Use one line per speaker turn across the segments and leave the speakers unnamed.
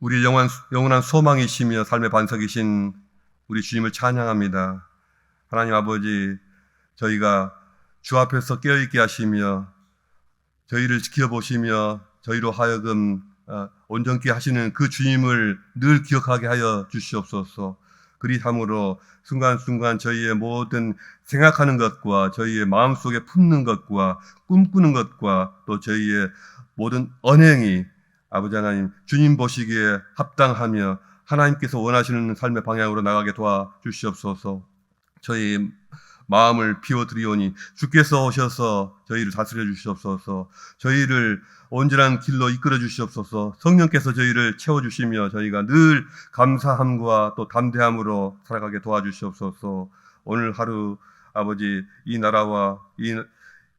우리 영원, 영원한 소망이시며 삶의 반석이신 우리 주님을 찬양합니다. 하나님 아버지, 저희가 주 앞에서 깨어있게 하시며 저희를 지켜보시며 저희로 하여금 어, 온전케 하시는 그 주님을 늘 기억하게 하여 주시옵소서. 그리함으로 순간순간 저희의 모든 생각하는 것과 저희의 마음속에 품는 것과 꿈꾸는 것과 또 저희의 모든 언행이 아버지 하나님 주님 보시기에 합당하며 하나님께서 원하시는 삶의 방향으로 나가게 도와주시옵소서. 저희 마음을 비워드리오니 주께서 오셔서 저희를 다스려 주시옵소서. 저희를 온전한 길로 이끌어 주시옵소서. 성령께서 저희를 채워 주시며 저희가 늘 감사함과 또 담대함으로 살아가게 도와주시옵소서. 오늘 하루 아버지 이 나라와 이,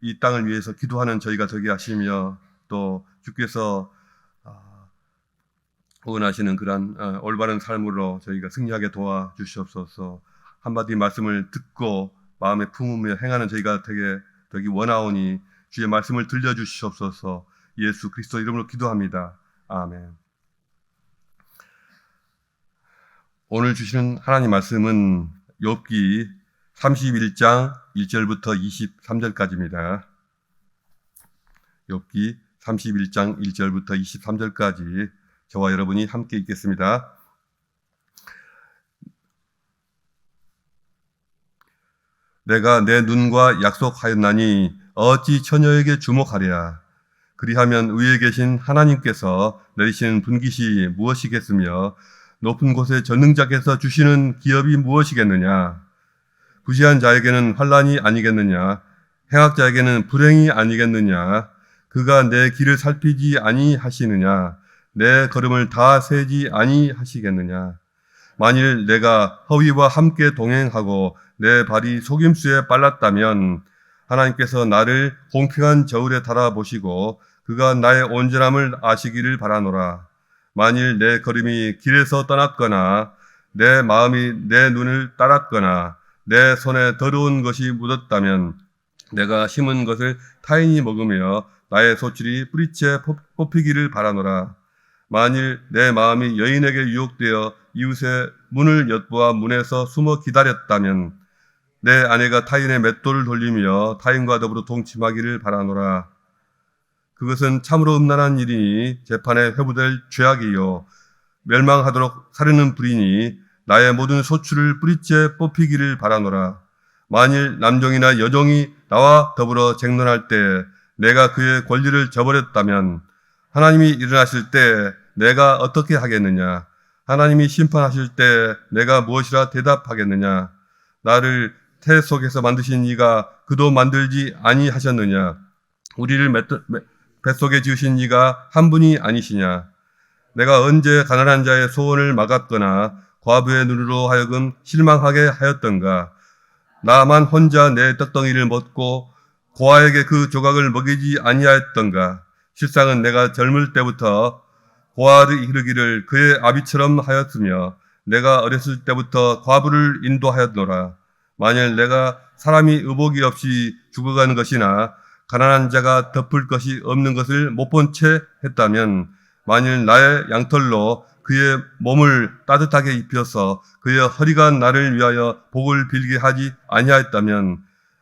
이 땅을 위해서 기도하는 저희가 되게 하시며 또 주께서 아, 원하시는 그러한 어, 올바른 삶으로 저희가 승리하게 도와주시옵소서. 한마디 말씀을 듣고 마음에 품으며 행하는 저희가 되게 되기 원하오니 주의 말씀을 들려주시옵소서. 예수 그리스도 이름으로 기도합니다. 아멘. 오늘 주시는 하나님 말씀은 욥기 31장 1절부터 23절까지입니다. 욥기 31장 1절부터 23절까지 저와 여러분이 함께 읽겠습니다. 내가 내 눈과 약속하였나니 어찌 처녀에게 주목하랴. 그리하면 위에 계신 하나님께서 내리시는 분깃이 무엇이겠으며 높은 곳에 전능자께서 주시는 기업이 무엇이겠느냐. 부지한 자에게는 환란이 아니겠느냐. 행악자에게는 불행이 아니겠느냐. 그가 내 길을 살피지 아니하시느냐. 내 걸음을 다 세지 아니하시겠느냐. 만일 내가 허위와 함께 동행하고 내 발이 속임수에 빨랐다면 하나님께서 나를 공평한 저울에 달아보시고 그가 나의 온전함을 아시기를 바라노라. 만일 내 걸음이 길에서 떠났거나 내 마음이 내 눈을 따랐거나 내 손에 더러운 것이 묻었다면 내가 심은 것을 타인이 먹으며 나의 소출이 뿌리채 뽑히기를 바라노라. 만일 내 마음이 여인에게 유혹되어 이웃의 문을 엿보아 문에서 숨어 기다렸다면 내 아내가 타인의 맷돌을 돌리며 타인과 더불어 동침하기를 바라노라. 그것은 참으로 음란한 일이니 재판에 회부될 죄악이요 멸망하도록 사르는 불이니 나의 모든 소출을 뿌리째 뽑히기를 바라노라. 만일 남종이나 여종이 나와 더불어 쟁론할 때 내가 그의 권리를 저버렸다면 하나님이 일어나실 때 내가 어떻게 하겠느냐? 하나님이 심판하실 때 내가 무엇이라 대답하겠느냐? 나를 태 속에서 만드신 이가 그도 만들지 아니하셨느냐? 우리를 뱃속에 지으신 이가 한 분이 아니시냐? 내가 언제 가난한 자의 소원을 막았거나 과부의 눈으로 하여금 실망하게 하였던가? 나만 혼자 내 떡덩이를 먹고 고아에게 그 조각을 먹이지 아니하였던가? 실상은 내가 젊을 때부터 고아를 이르기를 그의 아비처럼 하였으며 내가 어렸을 때부터 과부를 인도하였노라. 만일 내가 사람이 의복이 없이 죽어가는 것이나 가난한 자가 덮을 것이 없는 것을 못 본 채 했다면 만일 나의 양털로 그의 몸을 따뜻하게 입혀서 그의 허리가 나를 위하여 복을 빌게 하지 아니하였다면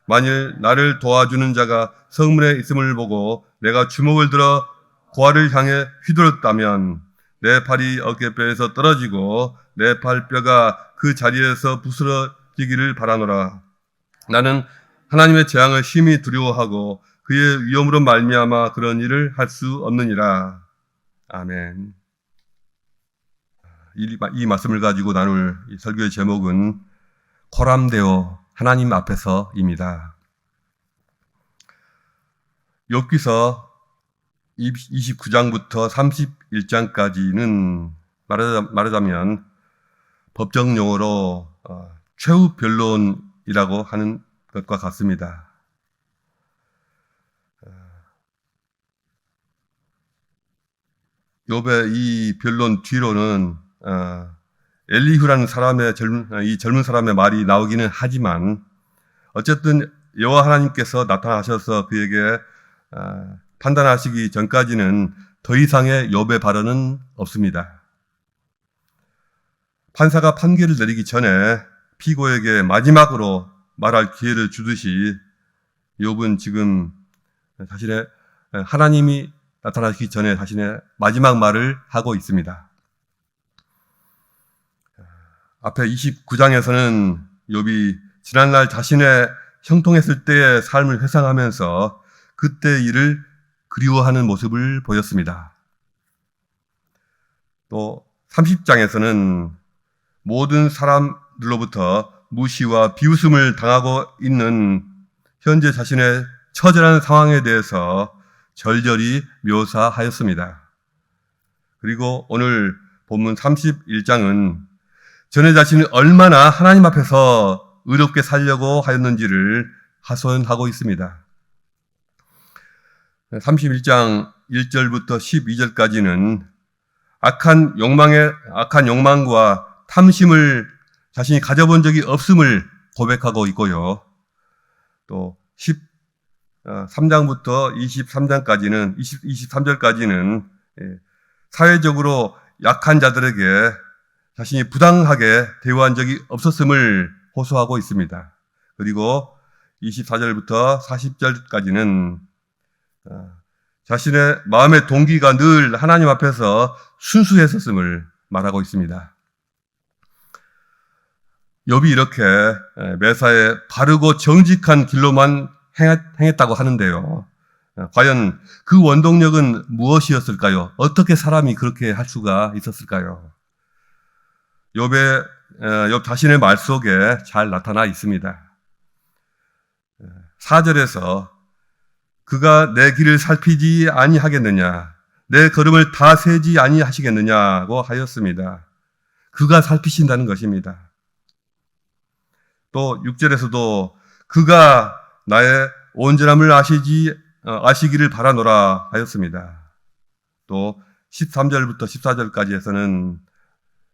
만일 나를 도와주는 자가 성문에 있음을 보고 내가 주먹을 들어 고아를 향해 휘둘렀다면 내 팔이 어깨뼈에서 떨어지고 내 팔뼈가 그 자리에서 부스러지기를 바라노라. 나는 하나님의 재앙을 심히 두려워하고 그의 위험으로 말미암아 그런 일을 할 수 없느니라. 아멘. 이, 이 말씀을 가지고 나눌 설교의 제목은 고람되어 하나님 앞에서입니다. 욥기서 29장부터 31장까지는 말하자, 면 법정 용어로 어, 최후 변론이라고 하는 것과 같습니다. 욥의 이 변론 뒤로는 어, 엘리후라는 사람의 젊은 이 젊은 사람의 말이 나오기는 하지만 어쨌든 여호와 하나님께서 나타나셔서 그에게 어, 판단하시기 전까지는 더 이상의 욥의 발언은 없습니다. 판사가 판결을 내리기 전에 피고에게 마지막으로 말할 기회를 주듯이 욥은 지금 자신의 하나님이 나타나기 전에 자신의 마지막 말을 하고 있습니다. 앞에 29장에서는 욥이 지난날 자신의 형통했을 때의 삶을 회상하면서 그때 일을 그리워하는 모습을 보였습니다. 또 30장에서는 모든 사람들로부터 무시와 비웃음을 당하고 있는 현재 자신의 처절한 상황에 대해서 절절히 묘사하였습니다. 그리고 오늘 본문 31장은 전에 자신이 얼마나 하나님 앞에서 의롭게 살려고 하였는지를 하소연하고 있습니다. 31장 1절부터 12절까지는 악한 욕망의 악한 욕망과 탐심을 자신이 가져본 적이 없음을 고백하고 있고요. 또 13장부터 23장까지는 20, 23절까지는 예, 사회적으로 약한 자들에게 자신이 부당하게 대우한 적이 없었음을 호소하고 있습니다. 그리고 24절부터 40절까지는 어, 자신의 마음의 동기가 늘 하나님 앞에서 순수했었음을 말하고 있습니다. 욥이 이렇게 매사에 바르고 정직한 길로만 행했다고 하는데요. 과연 그 원동력은 무엇이었을까요? 어떻게 사람이 그렇게 할 수가 있었을까요? 욥의 욥 자신의 말 속에 잘 나타나 있습니다. 4절에서 그가 내 길을 살피지 아니하겠느냐 내 걸음을 다 세지 아니하시겠느냐고 하였습니다. 그가 살피신다는 것입니다. 또 6절에서도 그가 나의 온전함을 아시지 어, 아시기를 바라노라 하였습니다. 또 13절부터 14절까지 에서는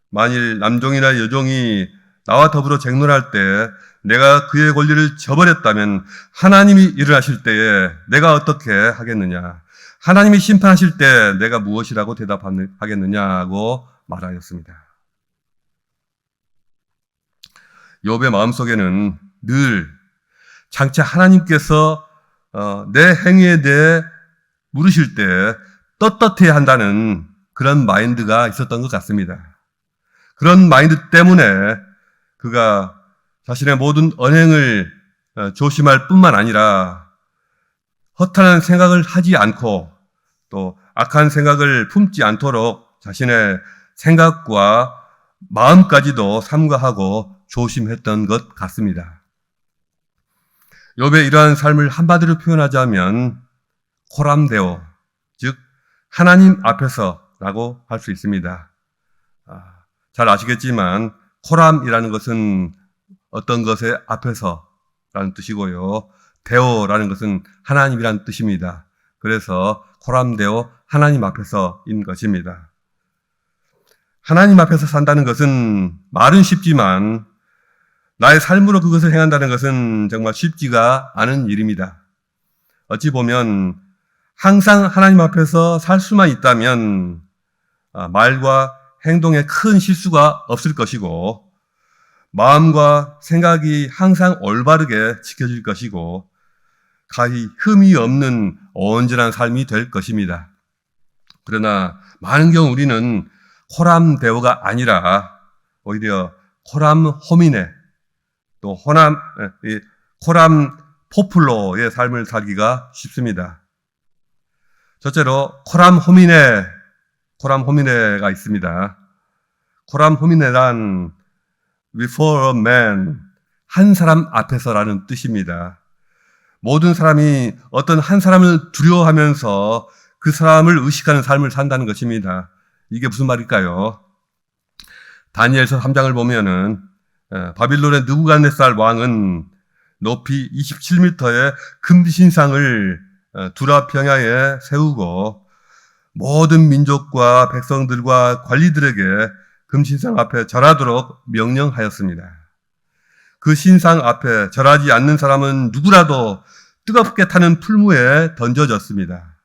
만일 남종이나 여종이 나와 더불어 쟁론할 때 내가 그의 권리를 저버렸다면 하나님이 일어나실 때에 내가 어떻게 하겠느냐? 하나님이 심판하실 때 내가 무엇이라고 대답하겠느냐고 말하였습니다. 욥의 마음속에는 늘 장차 하나님께서 어, 내 행위에 대해 물으실 때 떳떳해야 한다는 그런 마인드가 있었던 것 같습니다. 그런 마인드 때문에 그가 자신의 모든 언행을 어, 조심할 뿐만 아니라 허탄한 생각을 하지 않고 또 악한 생각을 품지 않도록 자신의 생각과 마음까지도 삼가하고 조심했던 것 같습니다. 욥의 이러한 삶을 한마디로 표현하자면 코람데오, 즉 하나님 앞에서라고 할 수 있습니다. 아, 잘 아시겠지만 코람이라는 것은 어떤 것의 앞에서라는 뜻이고요. 데오라는 것은 하나님이라는 뜻입니다. 그래서 코람데오 하나님 앞에서인 것입니다. 하나님 앞에서 산다는 것은 말은 쉽지만 나의 삶으로 그것을 행한다는 것은 정말 쉽지가 않은 일입니다. 어찌 보면 항상 하나님 앞에서 살 수만 있다면 아, 말과 행동에 큰 실수가 없을 것이고 마음과 생각이 항상 올바르게 지켜질 것이고 가히 흠이 없는 온전한 삶이 될 것입니다. 그러나 많은 경우 우리는 호람 대오가 아니라 오히려 호람 호민의 또 호남 호람 포플로의 삶을 살기가 쉽습니다. 첫째로 코람 호미네 코람 호미네가 있습니다. 코람 호미네란 before a man 한 사람 앞에서라는 뜻입니다. 모든 사람이 어떤 한 사람을 두려워하면서 그 사람을 의식하는 삶을 산다는 것입니다. 이게 무슨 말일까요? 다니엘서 3장을 보면은 어, 바빌론의 느부갓네살 왕은 높이 27m의 금신상을 어, 두라 평야에 세우고 모든 민족과 백성들과 관리들에게 금신상 앞에 절하도록 명령하였습니다. 그 신상 앞에 절하지 않는 사람은 누구라도 뜨겁게 타는 풀무에 던져졌습니다.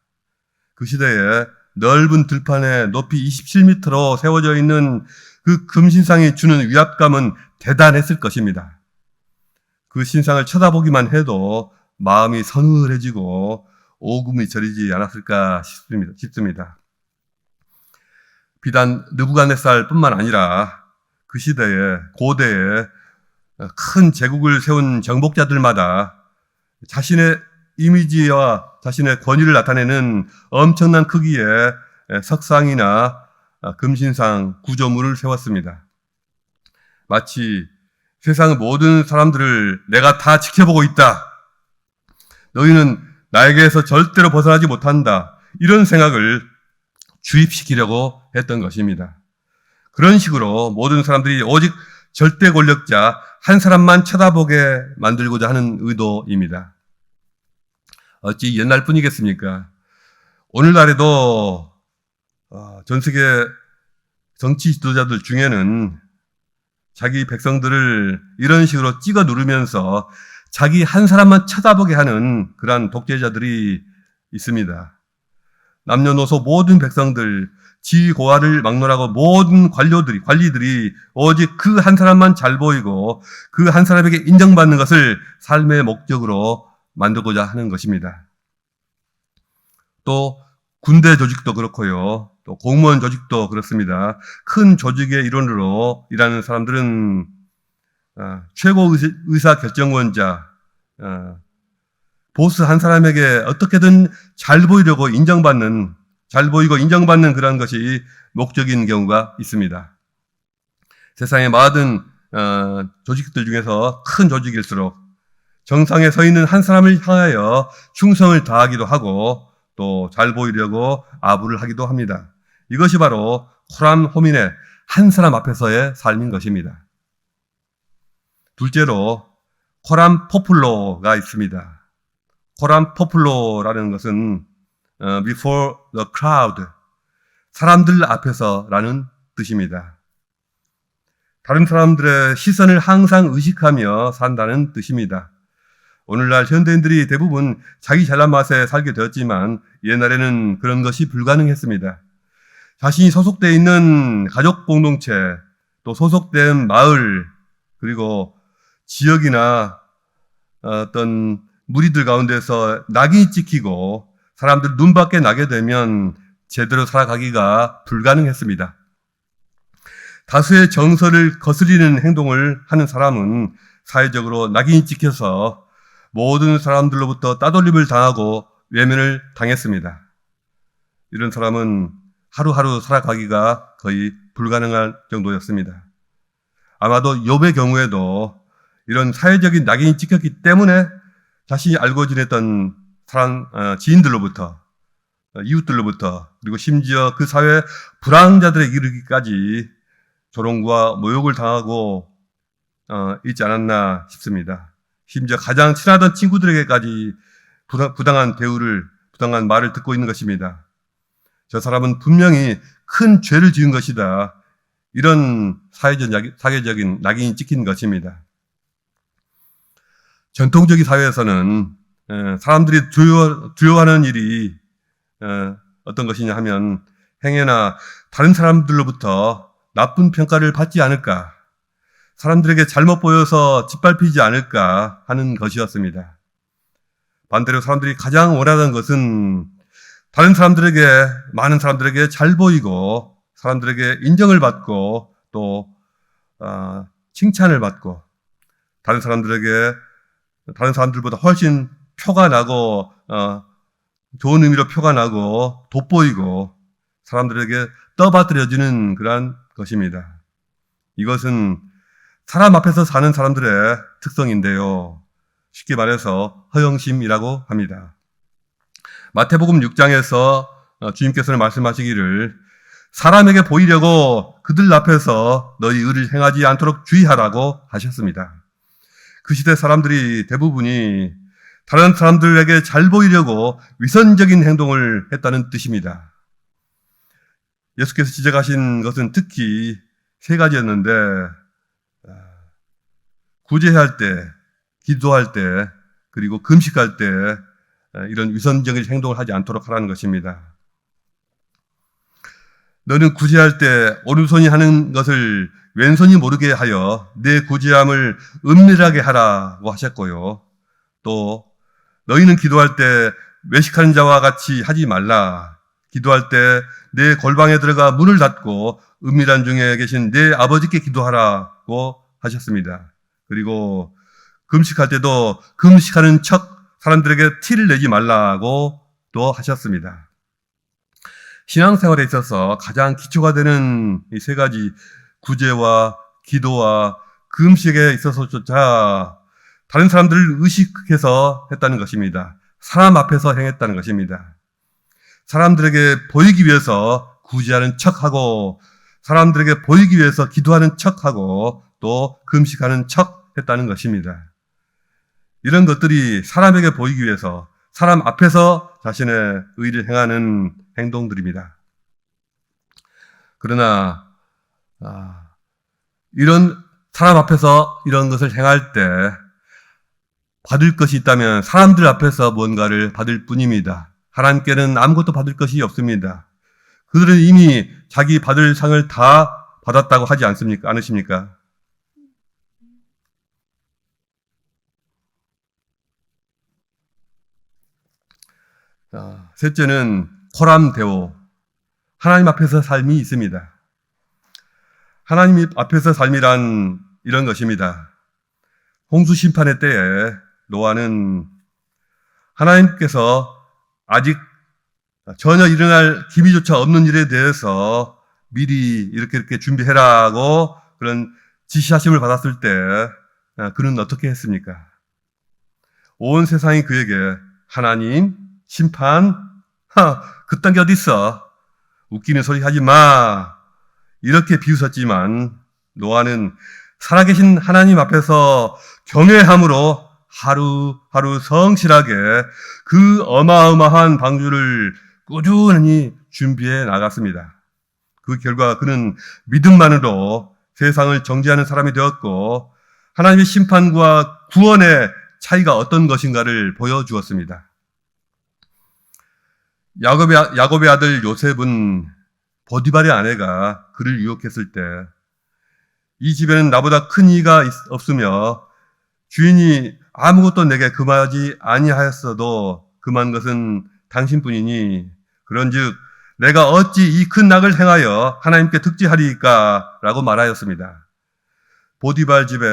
그 시대에 넓은 들판에 높이 27m로 세워져 있는 그 금신상이 주는 위압감은 대단했을 것입니다. 그 신상을 쳐다보기만 해도 마음이 서늘해지고 오금이 저리지 않았을까 싶습니다. 싶습니다. 비단 느부갓네살뿐만 아니라 그 시대에 고대에 큰 제국을 세운 정복자들마다 자신의 이미지와 자신의 권위를 나타내는 엄청난 크기의 석상이나 금신상 구조물을 세웠습니다. 마치 세상 모든 사람들을 내가 다 지켜보고 있다. 너희는 나에게서 절대로 벗어나지 못한다. 이런 생각을 주입시키려고 했던 것입니다. 그런 식으로 모든 사람들이 오직 절대 권력자 한 사람만 쳐다보게 만들고자 하는 의도입니다. 어찌 옛날 뿐이겠습니까? 오늘날에도 어, 전 세계 정치 지도자들 중에는 자기 백성들을 이런 식으로 찍어 누르면서 자기 한 사람만 쳐다보게 하는 그러한 독재자들이 있습니다. 남녀노소 모든 백성들, 지고하를 막론하고 모든 관료들이, 관리들이 오직 그 한 사람만 잘 보이고 그 한 사람에게 인정받는 것을 삶의 목적으로 만들고자 하는 것입니다. 또 군대 조직도 그렇고요. 또 공무원 조직도 그렇습니다. 큰 조직의 일원으로 일하는 사람들은 어, 최고 의사 결정권자, 어, 보스 한 사람에게 어떻게든 잘 보이려고 인정받는, 잘 보이고 인정받는 그런 것이 목적인 경우가 있습니다. 세상의 모든 어, 조직들 중에서 큰 조직일수록 정상에 서 있는 한 사람을 향하여 충성을 다하기도 하고 또 잘 보이려고 아부를 하기도 합니다. 이것이 바로 코란 호민의 한 사람 앞에서의 삶인 것입니다. 둘째로 코란 포플로가 있습니다. 코란 포플로라는 것은 어, before the crowd 사람들 앞에서라는 뜻입니다. 다른 사람들의 시선을 항상 의식하며 산다는 뜻입니다. 오늘날 현대인들이 대부분 자기 잘난 맛에 살게 되었지만 옛날에는 그런 것이 불가능했습니다. 자신이 소속되어 있는 가족 공동체, 또 소속된 마을, 그리고 지역이나 어떤 무리들 가운데서 낙인이 찍히고 사람들 눈밖에 나게 되면 제대로 살아가기가 불가능했습니다. 다수의 정서를 거스리는 행동을 하는 사람은 사회적으로 낙인이 찍혀서 모든 사람들로부터 따돌림을 당하고 외면을 당했습니다. 이런 사람은 하루하루 살아가기가 거의 불가능할 정도였습니다. 아마도 욥의 경우에도 이런 사회적인 낙인이 찍혔기 때문에 자신이 알고 지냈던 사람, 어, 지인들로부터, 어, 이웃들로부터, 그리고 심지어 그 사회 불황자들에 이르기까지 조롱과 모욕을 당하고 어, 있지 않았나 싶습니다. 심지어 가장 친하던 친구들에게까지 부당한 대우를, 부당한 말을 듣고 있는 것입니다. 저 사람은 분명히 큰 죄를 지은 것이다. 이런 사회적, 사회적인 낙인이 찍힌 것입니다. 전통적인 사회에서는 사람들이 두려워, 두려워하는 일이 어떤 것이냐 하면 행여나 다른 사람들로부터 나쁜 평가를 받지 않을까, 사람들에게 잘못 보여서 짓밟히지 않을까 하는 것이었습니다. 반대로 사람들이 가장 원하던 것은 다른 사람들에게, 많은 사람들에게 잘 보이고, 사람들에게 인정을 받고, 또, 어, 칭찬을 받고, 다른 사람들에게 다른 사람들보다 훨씬 표가 나고 어, 좋은 의미로 표가 나고 돋보이고 사람들에게 떠받들여지는 그러한 것입니다. 이것은 사람 앞에서 사는 사람들의 특성인데요. 쉽게 말해서 허영심이라고 합니다. 마태복음 6장에서 어, 주님께서는 말씀하시기를 사람에게 보이려고 그들 앞에서 너희 의를 행하지 않도록 주의하라고 하셨습니다. 그 시대 사람들이 대부분이 다른 사람들에게 잘 보이려고 위선적인 행동을 했다는 뜻입니다. 예수께서 지적하신 것은 특히 세 가지였는데, 아, 구제할 때, 기도할 때, 그리고 금식할 때, 아, 이런 위선적인 행동을 하지 않도록 하라는 것입니다. 너는 구제할 때 오른손이 하는 것을 왼손이 모르게 하여 내 구제함을 은밀하게 하라고 하셨고요. 또 너희는 기도할 때 외식하는 자와 같이 하지 말라. 기도할 때 내 골방에 들어가 문을 닫고 은밀한 중에 계신 내 아버지께 기도하라고 하셨습니다. 그리고 금식할 때도 금식하는 척 사람들에게 티를 내지 말라고 또 하셨습니다. 신앙생활에 있어서 가장 기초가 되는 이 세 가지 구제와 기도와 금식에 있어서조차 다른 사람들을 의식해서 했다는 것입니다. 사람 앞에서 행했다는 것입니다. 사람들에게 보이기 위해서 구제하는 척하고 사람들에게 보이기 위해서 기도하는 척하고 또 금식하는 척 했다는 것입니다. 이런 것들이 사람에게 보이기 위해서 사람 앞에서 자신의 의를 행하는 행동들입니다. 그러나 아, 이런 사람 앞에서 이런 것을 행할 때 받을 것이 있다면 사람들 앞에서 뭔가를 받을 뿐입니다. 하나님께는 아무것도 받을 것이 없습니다. 그들은 이미 자기 받을 상을 다 받았다고 하지 않습니까? 않으십니까? 자, 셋째는 코람데오. 하나님 앞에서 삶이 있습니다. 하나님 앞에서 삶이란 이런 것입니다. 홍수 심판의 때에 노아는 하나님께서 아직 전혀 일어날 기미조차 없는 일에 대해서 미리 이렇게 이렇게 준비해라고 그런 지시하심을 받았을 때 아, 그는 어떻게 했습니까? 온 세상이 그에게 하나님 심판 하, 그딴 게 어딨어 웃기는 소리 하지 마 이렇게 비웃었지만 노아는 살아계신 하나님 앞에서 경외함으로 하루하루 성실하게 그 어마어마한 방주를 꾸준히 준비해 나갔습니다. 그 결과 그는 믿음만으로 세상을 정지하는 사람이 되었고 하나님의 심판과 구원의 차이가 어떤 것인가를 보여주었습니다. 야곱의, 야곱의 아들 요셉은 보디발의 아내가 그를 유혹했을 때 이 집에는 나보다 큰 이가 없으며 주인이 아무것도 내게 금하지 아니하였어도 금한 것은 당신뿐이니 그런즉 내가 어찌 이 큰 낙을 행하여 하나님께 득지하리까라고 말하였습니다. 보디발 집에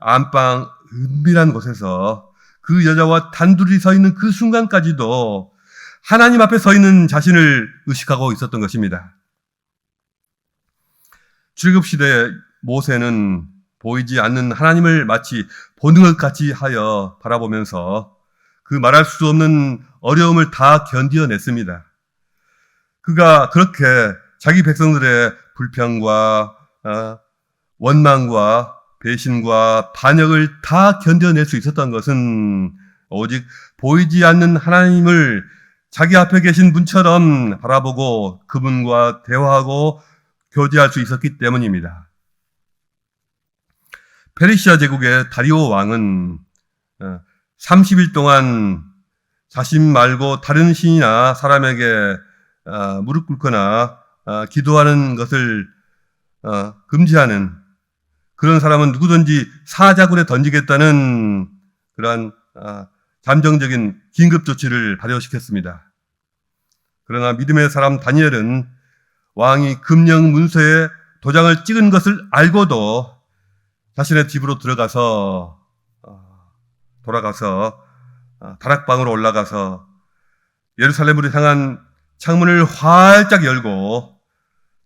안방 은밀한 곳에서 그 여자와 단둘이 서 있는 그 순간까지도 하나님 앞에 서 있는 자신을 의식하고 있었던 것입니다. 출급 시대 모세는 보이지 않는 하나님을 마치 보는 것 같이 하여 바라보면서 그 말할 수 없는 어려움을 다 견디어냈습니다. 그가 그렇게 자기 백성들의 불평과 어, 원망과 배신과 반역을 다 견뎌낼 수 있었던 것은 오직 보이지 않는 하나님을 자기 앞에 계신 분처럼 바라보고 그분과 대화하고 교제할 수 있었기 때문입니다. 페르시아 제국의 다리오 왕은 30일 어, 동안 자신 말고 다른 신이나 사람에게 어, 무릎 꿇거나 어, 기도하는 것을 금지하는 그런 사람은 누구든지 사자굴에 던지겠다는 그러한 잠정적인 긴급 조치를 발효시켰습니다. 그러나 믿음의 사람 다니엘은 왕이 금령 문서에 도장을 찍은 것을 알고도 자신의 집으로 들어가서 어, 돌아가서 어, 다락방으로 올라가서 예루살렘으로 향한 창문을 활짝 열고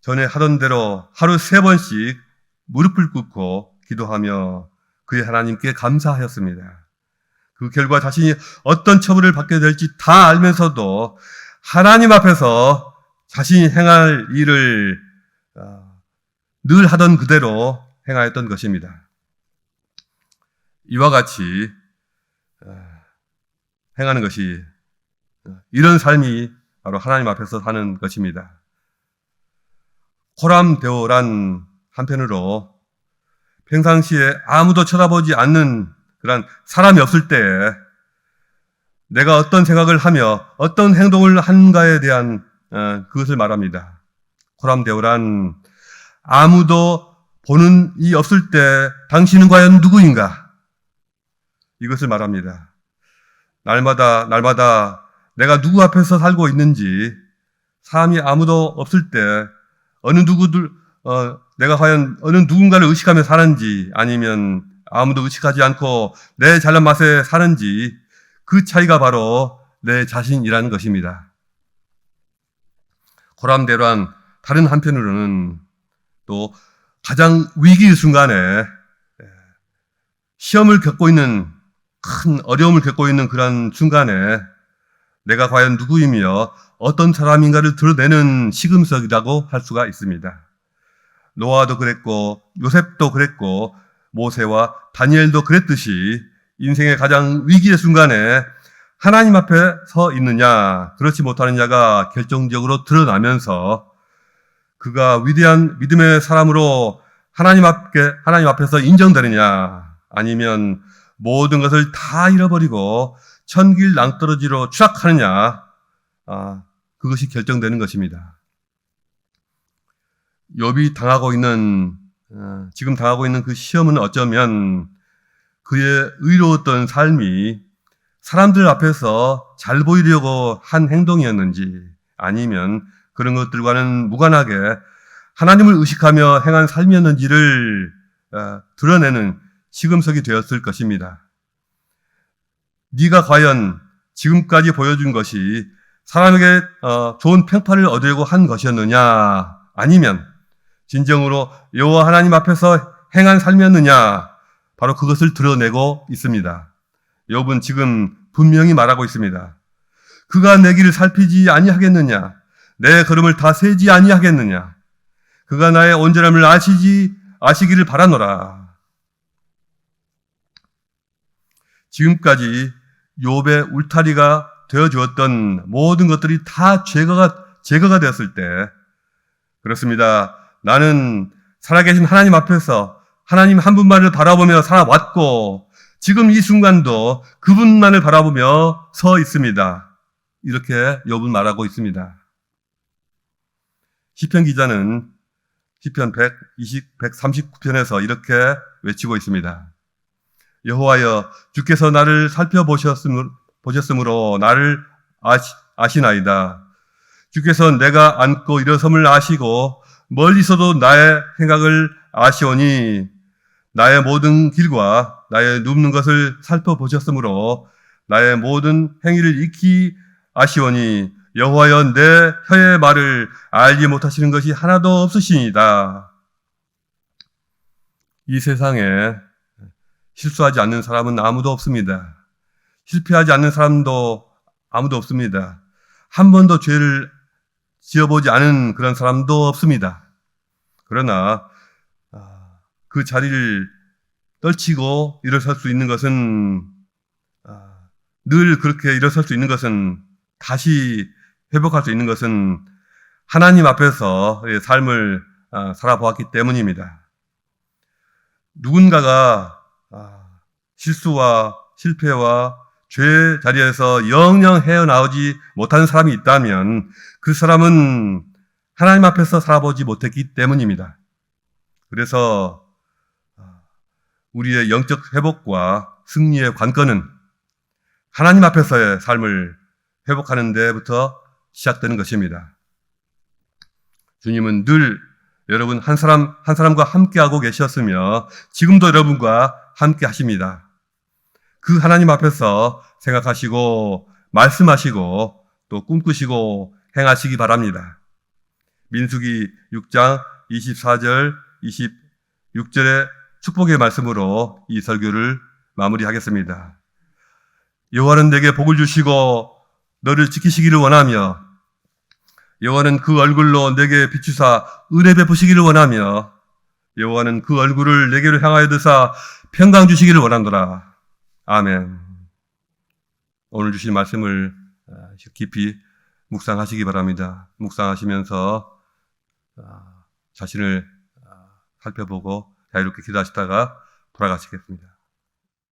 전에 하던 대로 하루 세 번씩 무릎을 꿇고 기도하며 그의 하나님께 감사하였습니다. 그 결과 자신이 어떤 처벌을 받게 될지 다 알면서도 하나님 앞에서 자신이 행할 일을 어, 늘 하던 그대로 행하였던 것입니다. 이와 같이 어, 행하는 것이 어, 이런 삶이 바로 하나님 앞에서 사는 것입니다. 호람대오란 한편으로 평상시에 아무도 쳐다보지 않는 그런 사람이 없을 때 내가 어떤 생각을 하며 어떤 행동을 한가에 대한 그것을 말합니다. 호람대오란 아무도 보는 이 없을 때 당신은 과연 누구인가? 이것을 말합니다. 날마다 날마다 내가 누구 앞에서 살고 있는지 사람이 아무도 없을 때 어느 누구들 어, 내가 과연 어느 누군가를 의식하며 사는지 아니면 아무도 의식하지 않고 내 잘난 맛에 사는지 그 차이가 바로 내 자신이라는 것입니다. 고람대로한 다른 한편으로는 또 가장 위기 순간에 시험을 겪고 있는 큰 어려움을 겪고 있는 그런 순간에 내가 과연 누구이며 어떤 사람인가를 드러내는 시금석이라고 할 수가 있습니다. 노아도 그랬고 요셉도 그랬고 모세와 다니엘도 그랬듯이 인생의 가장 위기의 순간에 하나님 앞에 서 있느냐 그렇지 못하는 자가 결정적으로 드러나면서 그가 위대한 믿음의 사람으로 하나님 앞에 하나님 앞에서 인정되느냐 아니면 모든 것을 다 잃어버리고 천길 낭떠러지로 추락하느냐 아, 그것이 결정되는 것입니다. 욥이 당하고 있는 어, 지금 당하고 있는 그 시험은 어쩌면 그의 의로웠던 삶이 사람들 앞에서 잘 보이려고 한 행동이었는지 아니면 그런 것들과는 무관하게 하나님을 의식하며 행한 삶이었는지를 어, 드러내는 시금석이 되었을 것입니다. 네가 과연 지금까지 보여준 것이 사람에게 어, 좋은 평판을 얻으려고 한 것이었느냐 아니면 진정으로 여호와 하나님 앞에서 행한 삶이었느냐 바로 그것을 드러내고 있습니다. 욥은 지금 분명히 말하고 있습니다. 그가 내 길을 살피지 아니하겠느냐 내 걸음을 다 세지 아니하겠느냐 그가 나의 온전함을 아시지 아시기를 바라노라. 지금까지 욥의 울타리가 되어 주었던 모든 것들이 다 제거가 제거가 되었을 때 그렇습니다. 나는 살아계신 하나님 앞에서 하나님 한 분만을 바라보며 살아왔고 지금 이 순간도 그분만을 바라보며 서 있습니다. 이렇게 욥은 말하고 있습니다. 시편 기자는 시편 120, 139편에서 이렇게 외치고 있습니다. 여호와여 주께서 나를 살펴보셨으므로 보셨으므로 나를 아시, 아시나이다. 주께서 내가 앉고 일어섬을 아시고 멀리서도 나의 생각을 아시오니 나의 모든 길과 나의 눕는 것을 살펴보셨으므로 나의 모든 행위를 익히 아시오니 여호와여 내 혀의 말을 알지 못하시는 것이 하나도 없으시니다. 이 세상에 실수하지 않는 사람은 아무도 없습니다. 실패하지 않는 사람도 아무도 없습니다. 한 번도 죄를 지어보지 않은 그런 사람도 없습니다. 그러나 아, 그 자리를 떨치고 일어설 수 있는 것은 아, 늘 그렇게 일어설 수 있는 것은 다시 회복할 수 있는 것은 하나님 앞에서 삶을 아, 살아보았기 때문입니다. 누군가가 실수와 실패와 죄 자리에서 영영 헤어나오지 못하는 사람이 있다면 그 사람은 하나님 앞에서 살아보지 못했기 때문입니다. 그래서 우리의 영적 회복과 승리의 관건은 하나님 앞에서의 삶을 회복하는 데부터 시작되는 것입니다. 주님은 늘 여러분 한 사람 한 사람과 함께하고 계셨으며 지금도 여러분과 함께 하십니다. 그 하나님 앞에서 생각하시고 말씀하시고 또 꿈꾸시고 행하시기 바랍니다. 민수기 6장 24절 26절의 축복의 말씀으로 이 설교를 마무리하겠습니다. 여호와는 내게 복을 주시고 너를 지키시기를 원하며 여호와는 그 얼굴로 내게 비추사 은혜 베푸시기를 원하며 여호와는 그 얼굴을 내게로 향하여 드사 평강 주시기를 원한노라. 아멘. 오늘 주신 말씀을 아, 깊이 묵상하시기 바랍니다. 묵상하시면서 아, 자신을 아, 살펴보고 자유롭게 기도하시다가 돌아가시겠습니다.